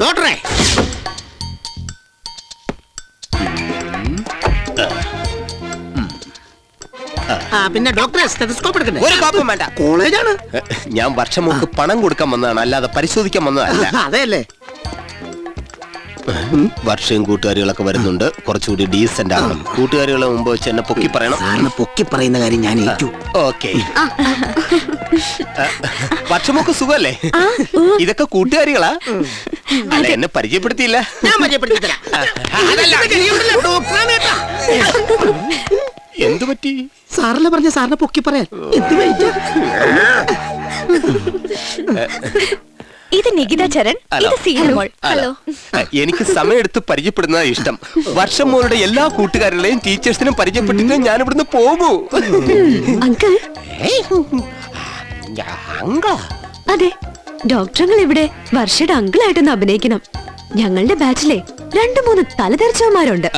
ഡോക്ടറെ. ആ പിന്നെ ഡോക്ടറെ സ്റ്റെതസ്കോപ്പ് എടുക്കണ്ടേ? ഒരു കോപ്പം വേണ്ട. കോളേജാണ്. ഞാൻ വർഷം മുമ്പ് പണം കൊടുക്കാൻ വന്നതാണ് അല്ലാതെ പരിശോധിക്കാൻ വന്നതല്ല. അതെയല്ലേ. വർഷവും കൂട്ടുകാരികളൊക്കെ വരുന്നുണ്ട്. കുറച്ചുകൂടി ഡീസന്റ് ആകണം കൂട്ടുകാരികളെ മുമ്പ് വെച്ച് എന്നെ പൊക്കി പറയണം. പൊക്കി പറയുന്ന കാര്യം ഞാൻ ഓക്കെ. വർഷമൊക്കെ സുഖല്ലേ? ഇതൊക്കെ കൂട്ടുകാരികളാ? അല്ല എന്നെ പരിചയപ്പെടുത്തിയില്ല. ഞാൻ പരിചയപ്പെടുത്തി തരാം ഇതൊക്കെ നീയുണ്ടല്ലോ, ഡോക്ടറാണ് കേട്ടാ. എന്തു പറ്റി? സാറല്ലേ പറഞ്ഞ സാറിനെ പൊക്കി പറയാൻ? എന്ത് വെയിറ്റ് ഇത് നികിത ചരൺ ഹലോ. ഇത് സീനമോൾ ഹലോ. എനിക്ക് സമയമെടുത്ത് പരിചയപ്പെടുന്നതാ ഇഷ്ടം. വർഷം മോളുടെ എല്ലാ കൂട്ടുകാരുടെയും ടീച്ചേഴ്സിനും പരിചയപ്പെട്ടിട്ട് ഞാൻ ഇവിടുന്ന് പോകൂ. അങ്കിൾ. അങ്കാ അതെ ഡോക്ടറങ്ങൾ ഇവിടെ വർഷയുടെ അങ്കിളായിട്ടൊന്ന് അഭിനയിക്കണം. ഞങ്ങളുടെ ബാച്ചിലെ രണ്ടു മൂന്ന് തലതെറിച്ചവന്മാരുണ്ട്.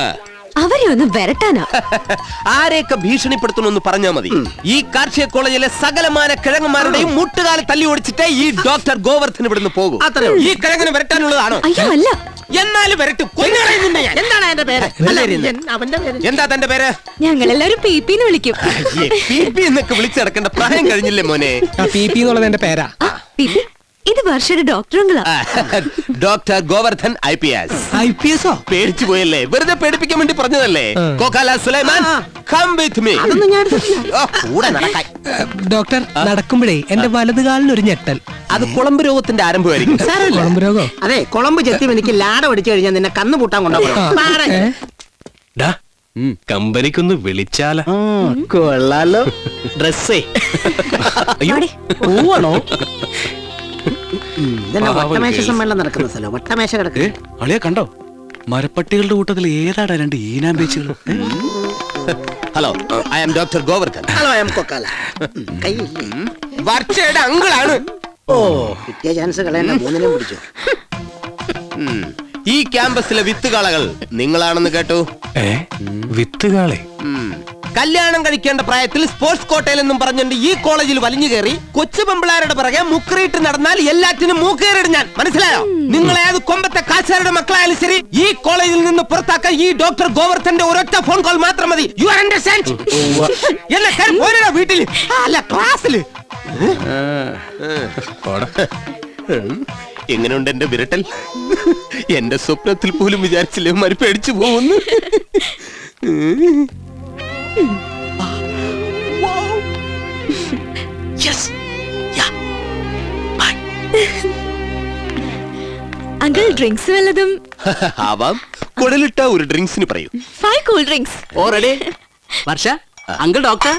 അവരെ ഒന്ന് വരട്ടാനാ. ആരെയൊക്കെ ഭീഷണിപ്പെടുത്തണമെന്ന് പറഞ്ഞാ മതി. ഈ കാർഷിക കോളേജിലെ സകലമാന കിഴങ്ങന്മാരുടെയും മുട്ടുകാലെ തല്ലി ഓടിച്ചിട്ടേ ഈ ഡോക്ടർ ഗോവർദ്ധൻ ഇവിടുന്ന് പോകും. ഈ കിഴങ്ങിന് വരട്ടാനുള്ളതാണോ? അയ്യോ അല്ല. എന്നാലും വരട്ട്. കൊന്നുകളയും ഞാൻ. എന്താണ് എന്റെ പേര്? അല്ല, എൻ- അവന്റെ പേര്? എന്താ തന്റെ പേര്? ഞങ്ങൾ എല്ലാരും പി പിന്ന് വിളിക്കും. അയ്യേ, പി പി എന്നൊക്കെ വിളിച്ചിടക്കേണ്ട പ്രായം കഴിഞ്ഞില്ലേ മോനെ? ആ പി പി എന്നുള്ളത് എന്റെ പേരാ. ആ, പി പി ഇത് വർഷയുടെ ഡോക്ടറുകളാ doctor Govardhan I P S. I P S പേടിച്ചു പോയല്ലേ? വെറുതെ പേടിപ്പിക്കാൻ വേണ്ടി പറഞ്ഞതല്ലേ. Kokkala Sulaiman come with me അതൊന്നും ഞാൻ എടുത്തിട്ടില്ല. കൂടെ നടക്കാൻ. ഡോക്ടർ നടക്കുമ്പോഴേ എന്റെ വലതുകാലിന് ഒരു ഞെട്ടൽ. അത് കുളമ്പ് രോഗത്തിന്റെ ആരംഭമായിരിക്കും. കുളമ്പ് രോഗോ? അതെ കുളമ്പ് ചെത്തി എനിക്ക് ലാട പിടിച്ചു കഴിഞ്ഞാൽ നിന്നെ കന്ന് പൂട്ടാൻ കൊണ്ടുപോകും. കമ്പനിക്കൊന്ന് വിളിച്ചാലോ. കൊള്ളാലോ. ഡ്രസ്സേ. പോവാണോ? ഇതന്നെ വട്ടമേശ സമ്മേളനം നടക്കുന്ന സ്ഥലം. വട്ടമേശ ഏ കിടക്കുക അളിയ കണ്ടോ? മരപ്പട്ടികളുടെ കൂട്ടത്തിൽ ഏതാടാ രണ്ട് ഈനാമ്പേച്ചുകൾ hello I am doctor Govardhan hello M Kokkala കയ്യില്ലേ വർഷയുടെ അങ്കിളാണ്. ഓ കിട്ടിയ ചാൻസ് കളയണ്ട മൂന്നിനെയും പിടിച്ചു. ഈ ക്യാമ്പസിലെ വിത്തുകളകൾ നിങ്ങളാണെന്ന് കേട്ടു? ഏ? വിത്തുകാളെ. കല്യാണം കഴിക്കേണ്ട പ്രായത്തിൽ സ്പോർട്സ് കോട്ടയിൽ എന്നും പറഞ്ഞുകൊണ്ട് ഈ കോളേജിൽ വലിഞ്ഞു കയറി കൊച്ചു പെമ്പിളാരുടെ പിറകെ മുക്കറിയിട്ട് നടന്നാൽ എല്ലാറ്റിനും മൂക്കേറിടും ഞാൻ. മനസ്സിലായോ? നിങ്ങൾ ഏത് കൊമ്പത്തെ കാശാരുടെ മക്കളായാലും ശരി ഈ കോളേജിൽ നിന്ന് പുറത്താക്കാൻ ഈ ഡോക്ടർ ഗോവർദ്ധന്റെ ഒരൊറ്റ ഫോൺ കോൾ മാത്രം മതി. യു ആർ അണ്ടർസ്റ്റാൻഡ് എന്നെ പോരാ വീട്ടിൽ അല്ല ക്ലാസ്സിൽ എങ്ങനെയുണ്ട് എന്റെ വിരട്ടൽ? എന്റെ സ്വപ്നത്തിൽ പോലും വിചാരിച്ചില്ലേ മരി പേടിച്ചു പോകുന്നു അങ്കിൾ ഡ്രിങ്ക്സ് വല്ലതും? ആവാം. കുടലിട്ട ഒരു ഡ്രിങ്ക്സിന് പറയൂ. Five cool drinks. Already Varsha uncle doctor?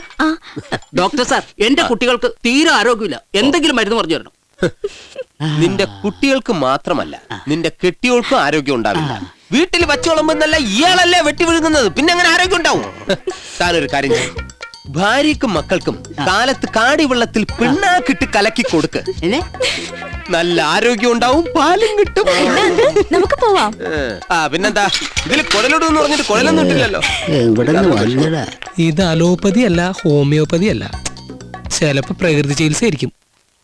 Doctor sir എന്റെ കുട്ടികൾക്ക് തീരെ ആരോഗ്യമില്ല. എന്തെങ്കിലും മരുന്ന് പറഞ്ഞു തരണം. നിന്റെ കുട്ടികൾക്ക് മാത്രമല്ല നിന്റെ കെട്ടിയോൾക്കും ആരോഗ്യം ഉണ്ടാവില്ല. വീട്ടിൽ വച്ചോളുമ്പെന്നല്ല ഇയാളല്ലേ വെട്ടി വിഴുങ്ങുന്നത്? പിന്നെ അങ്ങനെ ആരോഗ്യം ഉണ്ടാവും? താനൊരു കാര്യം ചെയ്യും. ഭാര്യക്കും മക്കൾക്കും കാലത്ത് കാടി വെള്ളത്തിൽ പിണ്ണാക്കിട്ട് കലക്കി കൊടുക്ക്. എന്നെ? നല്ല ആരോഗ്യം ഉണ്ടാവും പാലും കിട്ടും. നമുക്ക് പോവാം. ഏ, ആ പിന്നെന്താ? ഇതിൽ കുഴലിടുന്ന് പറഞ്ഞിട്ട് കുഴലൊന്നും ഇട്ടില്ലല്ലോ. വന്നടാ ഇത് അലോപ്പതി അല്ല ഹോമിയോപ്പതി അല്ല ചിലപ്പോ പ്രകൃതി ചികിത്സ ആയിരിക്കും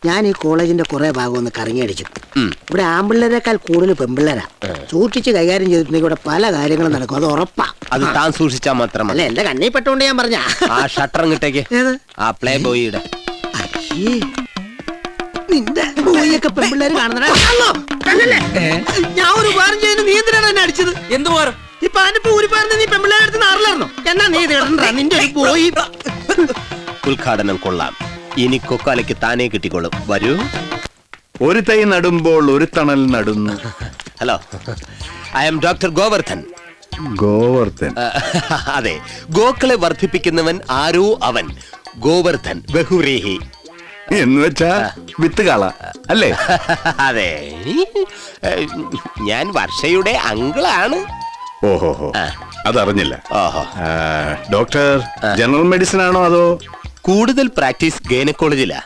ഞാൻ ഈ കോളേജിന്റെ കുറെ ഭാഗം ഒന്ന് കറങ്ങി അടിച്ചു. ഉം. ഇവിടെ ആമ്പിള്ളേരെക്കാൾ കൂടുതൽ പെമ്പിള്ളേരാ. സൂക്ഷിച്ച് കൈകാര്യം ചെയ്തിട്ടുണ്ടെങ്കിൽ ഇവിടെ പല കാര്യങ്ങളും നടക്കും. അത് ഉറപ്പാ. അത് താൻ സൂക്ഷിച്ചാ മാത്രം അല്ല എന്റെ കണ്ണി പെട്ടോണ്ട് ഞാൻ പറഞ്ഞ. ആ ഷട്ടർ ഇങ്ങോട്ടേക്ക്. ഏത്? ആ പ്ലേ ബോയിയുടെ നിന്റെ ബോയിയൊക്കെ പെമ്പിള്ളേര്? ഞാൻ ഒരു ഉപകാരം ചെയ്യുന്ന. നീ എന്തിനാണ് എന്നെ അടിച്ചത്? എന്ത് പോറും ഈ പാനിപ്പോ പൂരി പറഞ്ഞ നീ പെമ്പിള്ളേരെ അടുത്ത് നാറിലായിരുന്നോ എന്നാ നീ ഇത് നിന്റെ ഒരു പോയി ഉദ്ഘാടനം കൊള്ളാം. ഇനി കൊക്കാലയ്ക്ക് താനേ കിട്ടിക്കോളും. വരൂ. ഒരു തൈ നടുമ്പോൾ ഒരു തണൽ നടുന്നു. Hello. I'm doctor Govardhan. Govardhan. അതെ. ഗോക്കളെ വർദ്ധിപ്പിക്കുന്നവൻ ആരോ അവൻ. ഗോവർദ്ധൻ ബഹുരേഹി. എന്ന് വെച്ചാ വിത്ത് കാള അല്ലേ? അതെ. ഞാൻ വർഷയുടെ അങ്കിളാണ്. ഓഹോ ആ. അതറിഞ്ഞില്ല. ഡോക്ടർ ജനറൽ മെഡിസിൻ ആണോ അതോ കൂടുതൽ പ്രാക്ടീസ് ഗൈനക്കോളജിലാ.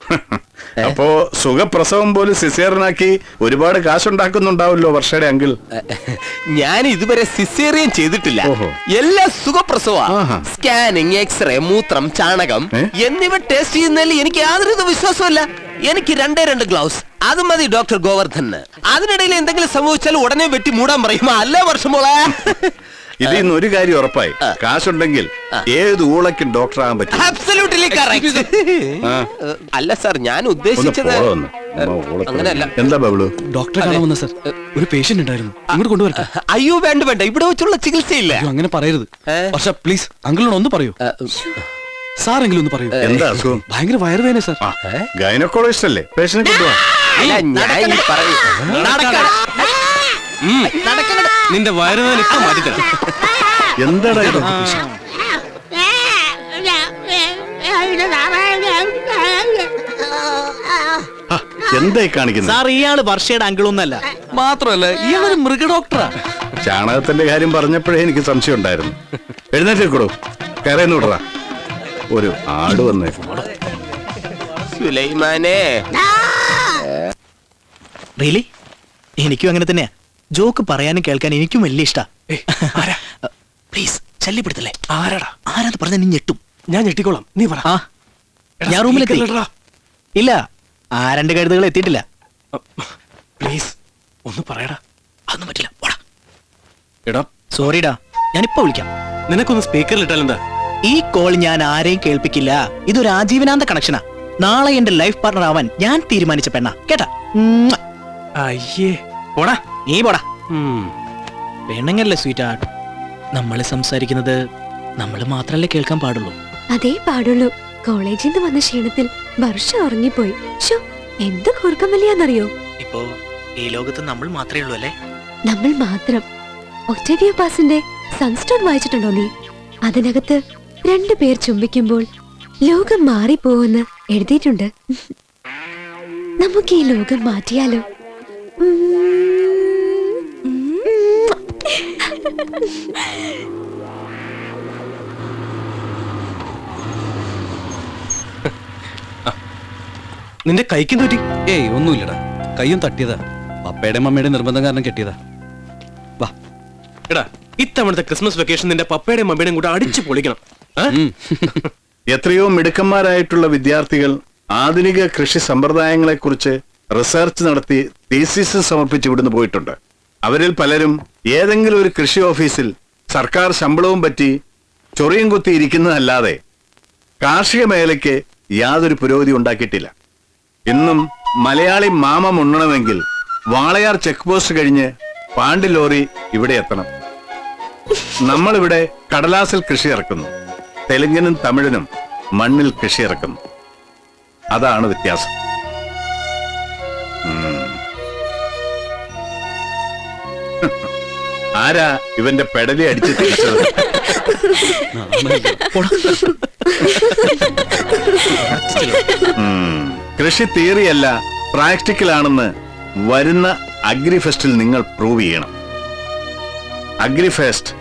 അപ്പോ സുഖപ്രസവം പോലും സിസേറിനാക്കി ഒരുപാട് കാശുണ്ടാക്കുന്നുണ്ടാവല്ലോ വർഷയുടെ അങ്കിൾ. ഞാൻ ഇതുവരെ സിസേറിയൻ ചെയ്തിട്ടില്ല. എല്ലാ സുഖപ്രസവ. സ്കാനിങ് എക്സ്റേ മൂത്രം ചാണകം എന്നിവ ടെസ്റ്റ് ചെയ്യുന്നതിൽ എനിക്ക് യാതൊരു വിശ്വാസമല്ല എനിക്ക് രണ്ടേ രണ്ട് ഗ്ലൗസ്. അത് മതി ഡോക്ടർ ഗോവർദ്ധന്. അതിനിടയിൽ എന്തെങ്കിലും സംഭവിച്ചാൽ ഉടനെ വെട്ടി മൂടാൻ പറയും. അല്ലേ വർഷം മോളെ? ഇതിൽ നിന്ന് ഒരു കാര്യം ഉറപ്പായി. കാശുണ്ടെങ്കിൽ ഏത് ഊളക്കും ഡോക്ടർ ആകാൻ പറ്റും. Absolutely correct. ആ, അല്ല സാർ ഞാൻ ഒന്ന് ഉദ്ദേശിച്ചത് ഒന്ന്. അങ്ങനെയല്ല. എന്താ ബബിളു? ഡോക്ടറെ കാണാൻ വന്ന സാർ ഒരു പേഷ്യന്റ് ഉണ്ടായിരുന്നു. ഇങ്ങോട്ട് കൊണ്ടുവരട്ടെ. അയ്യോ വേണ്ട വേണ്ട. ഇവിടെ വെച്ചുള്ള ചികിത്സയില്ല. അയ്യോ, അങ്ങനെ പറയരുത്. ഏ? വർഷ പ്ലീസ് അങ്കിളിനോട് ഒന്ന് പറയൂ. സാറെങ്കിലും ഒന്ന് പറയൂ. എന്താ അസുഖം? ഭയങ്കര വയറുവേന സർ ആ ഗൈനക്കോളജിസ്റ്റ് അല്ലേ? പേഷ്യനെ കൊണ്ടുപോവാ അല്ല ഞാൻ ഈ പറയും. നിന്റെ വയറുവേദന ഇപ്പൊ മാറ്റിത്തരാം എന്താടാ ഇത്? ആ, എന്തായി കാണിക്കുന്നത്? സാർ ഇയാൾ വർഷയുടെ അങ്കിളൊന്നല്ല. മാത്രമല്ല ഇയാളൊരു മൃഗ ഡോക്ടറാ. ചാണകത്തിന്റെ കാര്യം പറഞ്ഞപ്പോഴേ എനിക്ക് സംശയം ഉണ്ടായിരുന്നു. എഴുന്നേറ്റേക്കൂടോ കയറേന്ന് വിടറാ. ഒരു ആട് വന്നേ. സുലൈമാനെ. റിയലി എനിക്കും അങ്ങനെ തന്നെയാ. ജോക്ക് പറയാനും കേൾക്കാൻ എനിക്കും വലിയ ഇഷ്ടാ. പ്ലീസ് ശല്യപ്പെടുത്തല്ലേ? ആരാടാ? ആരാന്ന് പറഞ്ഞ നീ ഞെട്ടും. ഞാൻ ഞെട്ടിക്കോളാം. നീ പറ. ഞാൻ റൂമിലെത്തി. ഇല്ല ആ രണ്ട് കഴുതുകൾ എത്തിയിട്ടില്ല. പ്ലീസ് ഒന്ന് പറയടാ. അതൊന്നും പറ്റില്ല. എടാ. സോറിടാ ഞാനിപ്പോ വിളിക്കാം. നിനക്കൊന്ന് സ്പീക്കറിൽ ഇട്ടാൽ എന്താ? ഈ കോൾ ഞാൻ ആരെയും കേൾപ്പിക്കില്ല. ഇതൊരു ആജീവനാന്ത കണക്ഷനാ നാളെ എന്റെ ലൈഫ് പാർട്ണർ ആവാൻ ഞാൻ തീരുമാനിച്ച പെണ്ണ. കേട്ടാ? അയ്യേ. പോടാ. നീ പോടാ. പെണ്ണുങ്ങല്ലേ സ്വീറ്റ് ആർട്ട് നമ്മൾ സംസാരിക്കുന്നത് നമ്മൾ മാത്രല്ലേ കേൾക്കാൻ പാടുള്ളൂ. അതേ പാടുള്ളൂ. കോളേജിൽ നിന്ന് വന്ന ക്ഷീണത്തിൽ വർഷം ഉറങ്ങിപ്പോയി. ഷോ എന്ത് കൂർക്കം വലിയാന്നറിയോ ഇപ്പോ ഈ ലോകത്ത് നമ്മൾ മാത്രമേ ഉള്ളൂ അല്ലേ? നമ്മൾ മാത്രം. ഒക്ടേവിയോ പാസിന്റെ സൺസ്റ്റോൺ വായിച്ചിട്ടുണ്ടോ നീ? അതിനകത്ത് രണ്ടു പേർ ചുംബിക്കുമ്പോൾ ലോകം മാറിപ്പോവെന്ന് എഴുതിയിട്ടുണ്ട്. നമുക്ക് ഈ ലോകം മാറ്റിയാലോ? നിന്റെ കൈക്കും തൂറ്റി ഏയ് ഒന്നുമില്ലടാ. കൈയും തട്ടിയതാ. പപ്പയുടെ മമ്മയുടെ നിർബന്ധം കാരണം കെട്ടിയതാ. വാ. എടാ ഇത്തവണത്തെ ക്രിസ്മസ് വെക്കേഷൻ നിന്റെ പപ്പയുടെയും മമ്മയുടെയും കൂടെ അടിച്ചു പൊളിക്കണം. ആ? എത്രയോ മിടുക്കന്മാരായിട്ടുള്ള വിദ്യാർത്ഥികൾ ആധുനിക കൃഷി സമ്പ്രദായങ്ങളെക്കുറിച്ച് റിസർച്ച് നടത്തി തീസിസ് സമർപ്പിച്ച് ഇവിടുന്ന് പോയിട്ടുണ്ട്. അവരിൽ പലരും ഏതെങ്കിലും ഒരു കൃഷി ഓഫീസിൽ സർക്കാർ ശമ്പളവും പറ്റി ചൊറിയും കുത്തി ഇരിക്കുന്നതല്ലാതെ കാർഷിക മേഖലയ്ക്ക് യാതൊരു പുരോഗതി ഉണ്ടാക്കിയിട്ടില്ല. ഇന്നും മലയാളി മാമ ഉണ്ണണമെങ്കിൽ വാളയാർ ചെക്ക് പോസ്റ്റ് കഴിഞ്ഞ് പാണ്ടി ലോറി ഇവിടെ എത്തണം. നമ്മളിവിടെ കടലാസിൽ കൃഷി ഇറക്കുന്നു. തെലുങ്കിനും തമിഴിനും മണ്ണിൽ കൃഷി ഇറക്കുന്നു. അതാണ് വ്യത്യാസം. ആരാ ഇവന്റെ പെടലി അടിച്ച്. കൃഷി തിയറിയല്ല പ്രാക്ടിക്കൽ ആണെന്ന് വരുന്ന അഗ്രിഫെസ്റ്റിൽ നിങ്ങൾ പ്രൂവ് ചെയ്യണം. അഗ്രിഫെസ്റ്റ്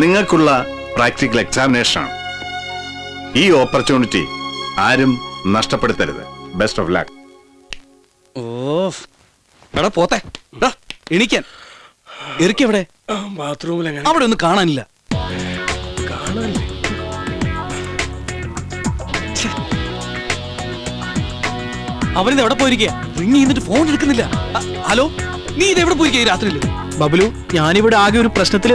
നിങ്ങൾക്കുള്ള പ്രാക്ടിക്കൽ എക്സാമിനേഷൻ ആണ് ഈ ഓപ്പർച്യൂണിറ്റി ആരും നഷ്ടപ്പെടുത്തരുത്. Best of luck. ഓ എടാ പോത്തെ. എണീക്കാൻ എറിക്ക് എവിടെ ബാത്റൂമിൽ അവിടെ ഒന്നും കാണാനില്ല. അവനിത് എവിടെ പോയിരിക്കുക റിങ് ചെയ്തിട്ട് ഫോൺ എടുക്കുന്നില്ല. ഹലോ? നീ ഇത് എവിടെ പോയിരിക്കുക ഈ രാത്രിയിൽ? ബബലു ഞാനിവിടെ ആകെ ഒരു പ്രശ്നത്തിൽ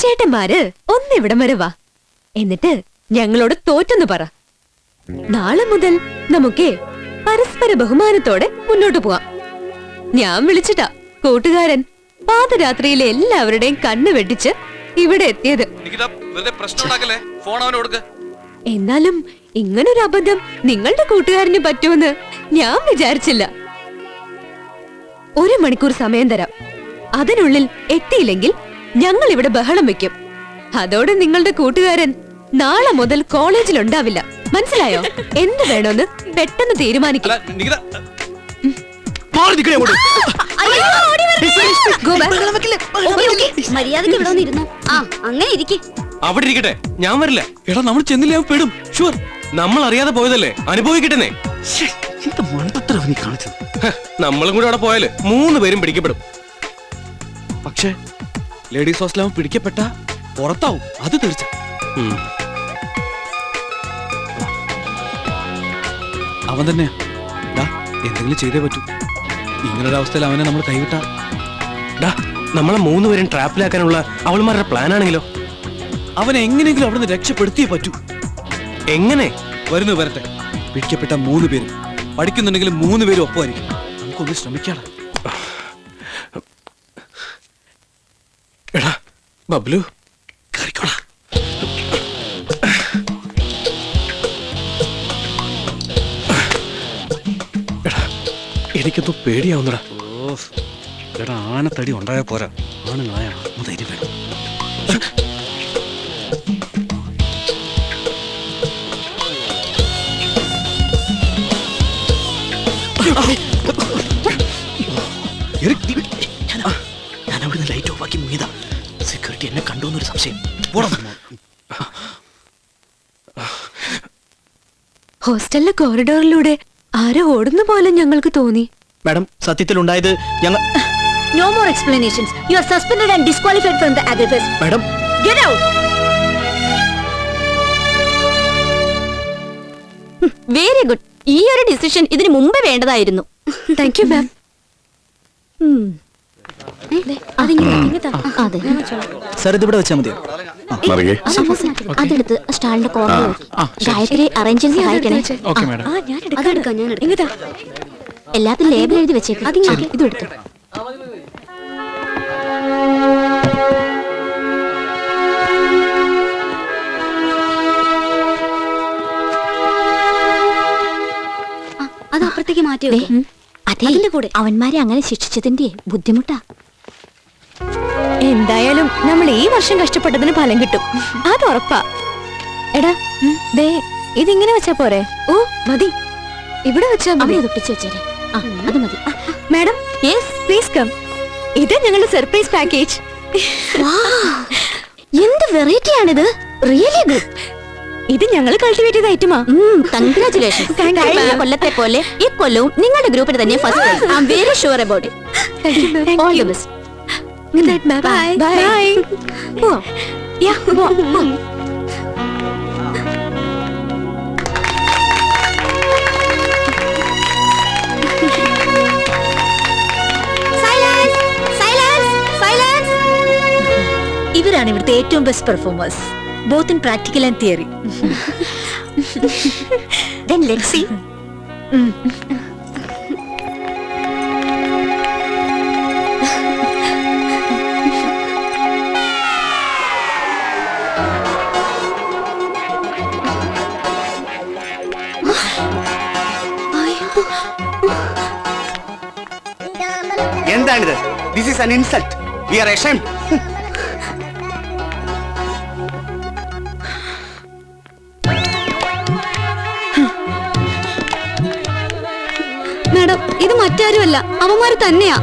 ചേട്ടന്മാര് ഒന്നിവിടം വരെ വാ. എന്നിട്ട് ഞങ്ങളോട് തോറ്റെന്ന് പറ. നാളെ മുതൽ നമുക്കേ പരസ്പര ബഹുമാനത്തോടെ മുന്നോട്ട് പോവാം. ഞാൻ വിളിച്ചിട്ടാ. കൂട്ടുകാരൻ പാതരാത്രിയിലെ എല്ലാവരുടെയും കണ്ണ് വെട്ടിച്ച് ഇവിടെ എത്തിയത്. എന്നാലും ഇങ്ങനൊരു അബദ്ധം നിങ്ങളുടെ കൂട്ടുകാരന് പറ്റുമെന്ന് ഞാൻ വിചാരിച്ചില്ല. ഒരു മണിക്കൂർ സമയം തരാം. അതിനുള്ളിൽ എത്തിയില്ലെങ്കിൽ ഞങ്ങൾ ഇവിടെ ബഹളം വെക്കും. അതോടെ നിങ്ങളുടെ കൂട്ടുകാരൻ നാളെ മുതൽ കോളേജിൽ ഉണ്ടാവില്ല. മനസ്സിലായോ? എന്ത് വേണമെന്ന് പെട്ടെന്ന് തീരുമാനിക്കും. മര്യാദയ്ക്ക് ഇവിടെ വന്നിരുന്നു? ആ അങ്ങനെ ഇരിക്കെ. അവിടെ ഇരിക്കട്ടെ. ഞാൻ വരില്ല. എടാ നമ്മൾ ചെന്നില്ല അവൻ പെടും. ഷുവർ നമ്മൾ അറിയാതെ പോയതല്ലേ അനുഭവിക്കട്ടെ നമ്മളും കൂടെ അവിടെ പോയാൽ മൂന്ന് പേരും പിടിക്കപ്പെടും. പക്ഷേ ലേഡീസ് ഹോസ്റ്റൽ അവൻ പിടിക്കപ്പെട്ട പുറത്താവും. അത് തീർച്ച. അവൻ തന്നെയാ എന്തെങ്കിലും ചെയ്തേ പറ്റൂ. ഇങ്ങനൊരു അവസ്ഥയിൽ അവനെ നമ്മൾ കൈവിട്ടാ. ഡാ നമ്മളെ മൂന്നുപേരും ട്രാപ്പിലാക്കാനുള്ള അവൾമാരുടെ പ്ലാൻ ആണെങ്കിലോ അവനെ എങ്ങനെയെങ്കിലും അവിടുന്ന് രക്ഷപ്പെടുത്തിയേ പറ്റൂ. എങ്ങനെ? വരുന്നു വരട്ടെ. പിടിക്കപ്പെട്ട മൂന്ന് പേരും പഠിക്കുന്നുണ്ടെങ്കിൽ മൂന്ന് പേരും ഒപ്പമായിരിക്കും. നമുക്കൊന്ന് ശ്രമിക്കണം എടാ ബബ്ലു. എനിക്കൊന്നും പേടിയാവുന്നടാ. എടാ ആനത്തടി ഉണ്ടായാ പോരാ. ആണുങ്ങളായ ധൈര്യം വേണം. ഞാൻ അവിടുന്ന് ലൈറ്റ് ഓഫ് ആക്കി മുങ്ങിയതാ. സെക്യൂരിറ്റി എന്നെ കണ്ടു എന്നൊരു സംശയം. ഹോസ്റ്റലിലെ കോറിഡോറിലൂടെ ആരോ ഓടുന്ന പോലെ ഞങ്ങൾക്ക് തോന്നി. മാഡം സത്യത്തിൽ ഉണ്ടായത് ഞങ്ങൾ no more explanations you are suspended and disqualified from the Agrifest madam. Get out very good ഈ ഒരു ഡിസിഷൻ ഇതിനു മുമ്പ് വേണ്ടതായിരുന്നു. Thank you ma'am sir sir ഇതിവിടെ വെച്ചാൽ മതിയോ? മറികെ. അതെടുത്ത് സ്റ്റാളിന്റെ കോർണർ ഗായത്രി അറേഞ്ച് ചെയ്യാൻ സഹായിക്കണേ. ഞാൻ അതെടുക്കാം ഞാൻ എടുക്കാം എല്ലാത്തിനും ലേബൽ എഴുതി വെച്ചേക്കും. അതിങ്ങനെ ഇതെടുത്തു അത് അപ്പുറത്തേക്ക് മാറ്റി അതിന്റെ കൂടെ. അവന്മാരെ അങ്ങനെ ശിക്ഷിച്ചതിന്റെ ബുദ്ധിമുട്ടാ. എന്തായാലും നമ്മൾ ഈ വർഷം കഷ്ടപ്പെട്ടതിന് ഫലം കിട്ടും. അത് ഉറപ്പാ. എടാ ദേ ഇതിങ്ങനെ വെച്ചാ പോരെ? ഓ മതി. ഇവിടെ വെച്ചാ മതി. അവിടെ ഒട്ടിച്ചു വെച്ചേരെ. ആ അത് മതി. മാഡം യെസ് പ്ലീസ് കം ഇത് ഞങ്ങളുടെ സർപ്രൈസ് പാക്കേജ് എന്ത് വെറൈറ്റി ആണിത്? റിയലി ഗുഡ് ഇത് ഞങ്ങൾ കൾട്ടിവേറ്റ് ചെയ്ത ഐറ്റമാ കൺഗ്രാറ്റുലേഷൻ കഴിഞ്ഞ കൊല്ലത്തെ പോലെ ഈ കൊല്ലവും നിങ്ങളുടെ ഗ്രൂപ്പിന് തന്നെ first I am very sure about it all the best Night, ma'am. Bye. Bye. Bye. പോവാം. Yeah, പോവാം, പോവാം. ഇവരാണ് ഇവിടുത്തെ ഏറ്റവും best performers both in practical and theory then let's see എന്താണിത്? This is an insult we are ashamed. Madam ഇത് മറ്റാരുമല്ല. അവന്മാര് തന്നെയാ.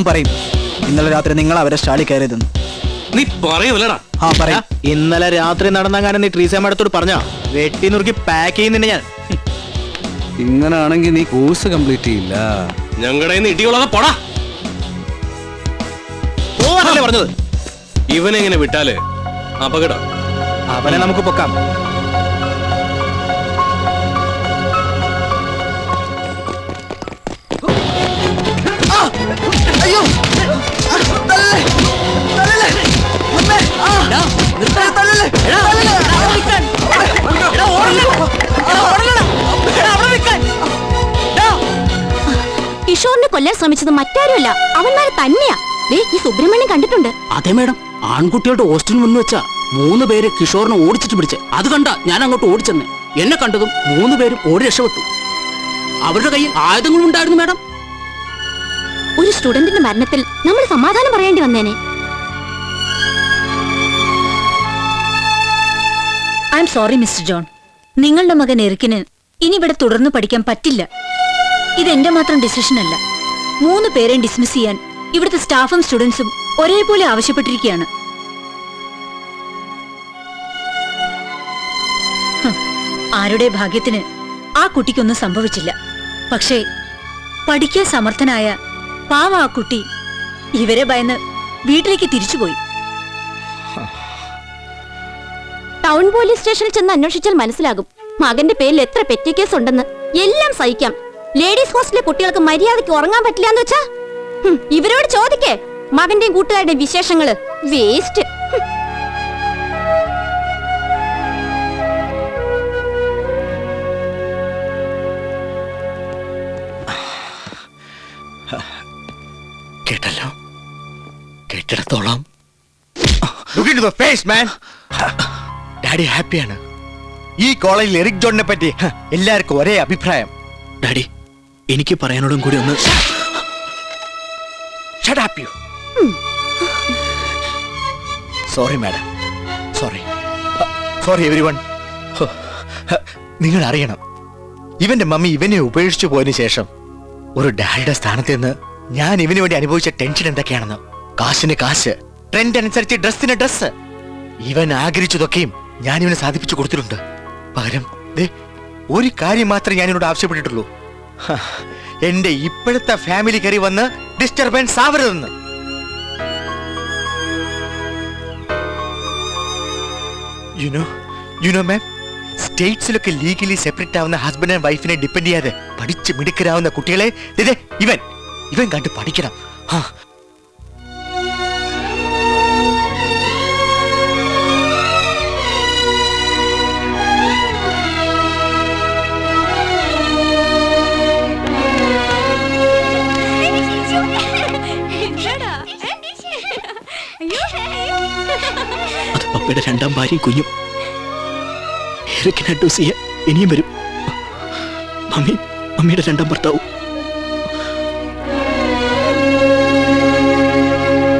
ഞാൻ പറയും. ഇന്നലെ രാത്രി നിങ്ങൾ അവരെ സ്റ്റാളിൽ കയറിയതെന്ന്. നീ പറയൂലടാ ആ പറയാം. ഇന്നലെ രാത്രി നടന്നങ്ങാനും നീ ട്രീസ അടുത്തോട് പറഞ്ഞാ? വെട്ടി നുറുക്കി പാക്ക് ചെയ്യുന്നുണ്ട് ഞാൻ. ഇങ്ങനാണെങ്കിൽ നീ കോഴ്സ് കംപ്ലീറ്റ് ചെയ്യില്ല. ഞങ്ങളുടെ ഇടിയുള്ളതാ പോടാ. പോവാനല്ലേ പറഞ്ഞത്? ഇവനെങ്ങനെ വിട്ടാൽ? അപകടം. അവനെ നമുക്ക് പൊക്കാം. കിഷോറിനെ കൊല്ലാൻ ശ്രമിച്ചത് മറ്റാരുമല്ല അവന്മാരെ തന്നെയാ. ഈ സുബ്രഹ്മണ്യം കണ്ടിട്ടുണ്ട്. അതെ മേഡം. ആൺകുട്ടികളുടെ ഹോസ്റ്റലിന് മുന്നിൽ വെച്ചാ മൂന്ന് പേര് കിഷോറിനെ ഓടിച്ചിട്ട് പിടിച്ച്. അത് കണ്ട ഞാൻ അങ്ങോട്ട് ഓടിച്ചെന്ന്. എന്നെ കണ്ടതും മൂന്ന് പേരും ഓടി രക്ഷപ്പെട്ടു. അവരുടെ കയ്യിൽ ആയുധങ്ങളും ഉണ്ടായിരുന്നു മേഡം. ഒരു സ്റ്റുഡന്റിന്റെ മരണത്തിൽ നമ്മൾ സമാധാനം പറയേണ്ടി വന്നേനെ. I'm sorry mister John നിങ്ങളുടെ മകൻ എറിക്കിന് ഇനി ഇവിടെ തുടർന്ന് പഠിക്കാൻ പറ്റില്ല. ഇത് എന്റെ മാത്രം ഡിസിഷൻ അല്ല. മൂന്ന് പേരെയും ഡിസ്മിസ് ചെയ്യാൻ ഇവിടുത്തെ സ്റ്റാഫും സ്റ്റുഡൻസും ഒരേപോലെ ആവശ്യപ്പെട്ടിരിക്കുകയാണ്. ആരുടെ ഭാഗ്യത്തിന് ആ കുട്ടിക്കൊന്നും സംഭവിച്ചില്ല. പക്ഷേ പഠിക്കാൻ സമർത്ഥനായ പാവ ആ കുട്ടി ഇവരെ ഭയന്ന് വീട്ടിലേക്ക് തിരിച്ചുപോയി. ടൗൺ പോലീസ് സ്റ്റേഷനിൽ ചെന്ന് അന്വേഷിച്ചാൽ മനസ്സിലാകും. മകന്റെ പേരിൽ എത്ര പെറ്റി കേസ് ഉണ്ടെന്ന്. എല്ലാം സഹിക്കാം. ലേഡീസ് ഹോസ്റ്റലിലെ കുട്ടികൾക്ക് മര്യാദയ്ക്ക് ഉറങ്ങാൻ പറ്റില്ല എന്ന് വെച്ചാ? ഇവരോട് ചോദിക്കേ. മകന്റെയും കൂട്ടുകാരുടെയും വിശേഷങ്ങൾ. വേസ്റ്റ്. കേട്ടല്ലോ? കേട്ടിടത്തോളം. Face മാൻ ഡാഡി ഹാപ്പിയാണ്. ഈ കോളേജിൽ എറിക് ജോണിനെ പറ്റി എല്ലാവർക്കും ഒരേ അഭിപ്രായം. ഡാഡി എനിക്ക് പറയാനോടും കൂടി ഒന്ന് sorry madam sorry sorry everyone നിങ്ങൾ അറിയണം. ഇവന്റെ മമ്മി ഇവനെ ഉപേക്ഷിച്ചു പോയതിനു ശേഷം ഒരു ഡാഡിയുടെ സ്ഥാനത്ത് നിന്ന് ഞാൻ ഇവന് വേണ്ടി അനുഭവിച്ച ടെൻഷൻ എന്തൊക്കെയാണെന്ന്. കാശിന് കാശ് ട്രെൻഡ് അനുസരിച്ച് ഡ്രസ്സിന് ഡ്രസ്സ് ഇവൻ ആഗ്രഹിച്ചതൊക്കെയും ഞാൻ ഇവനെ സാധിപ്പിച്ചു കൊടുത്തിട്ടുണ്ട്. പകരം ദേ ഒരു കാര്യം മാത്രമേ ഞാൻ എന്നോട് ആവശ്യപ്പെട്ടിട്ടുള്ളൂ എന്റെ ഇപ്പോഴത്തെ ഫാമിലി കയറി വന്ന് disturbance ആവരുതെന്ന്. You know you know ma'am സ്റ്റേറ്റ്സിലൊക്കെ legally separate ആവുന്ന ഹസ്ബൻഡ് ആൻഡ് വൈഫിനെ ഡിപ്പെൻഡ് ചെയ്യാതെ പഠിച്ച് മിടുക്കരാവുന്ന കുട്ടികളെ ഇവൻ ഇവൻ കണ്ട് പഠിക്കണം. പപ്പയുടെ രണ്ടാം ഭാര്യയും കുഞ്ഞും. ചെയ്യാൻ ഇനിയും വരും. മമ്മി മമ്മിയുടെ രണ്ടാം ഭർത്താവും.